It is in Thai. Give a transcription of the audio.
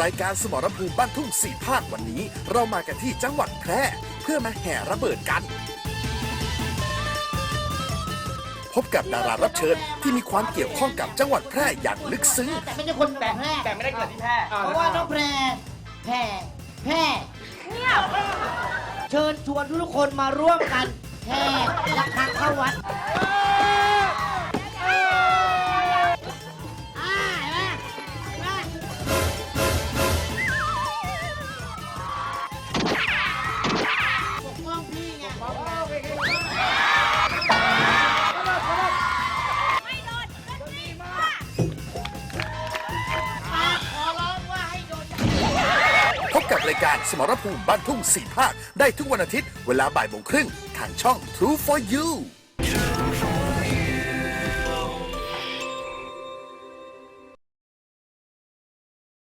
รายการสมรภูมิบ้านทุ่งสี่ภาควันนี้ เรามากันที่จังหวัดแพร่ เพื่อมาแห่ระเบิดกัน พบกับดารารับเชิญที่มีความเกี่ยวข้องกับจังหวัดแพร่อย่างลึกซึ้ง แต่ไม่ใช่คนแพร่แต่ไม่ได้เกิดที่แพร่เพราะว่าน้องแพร่แพร่แพร่เชิญชวนทุกคนมาร่วมกันแห่ระฆังเข้าวัด รายการสมรภูมิบ้านทุ่งสี่ภาค ได้ทุกวันอาทิตย์เวลาบ่ายโมงครึ่งทางช่อง True for You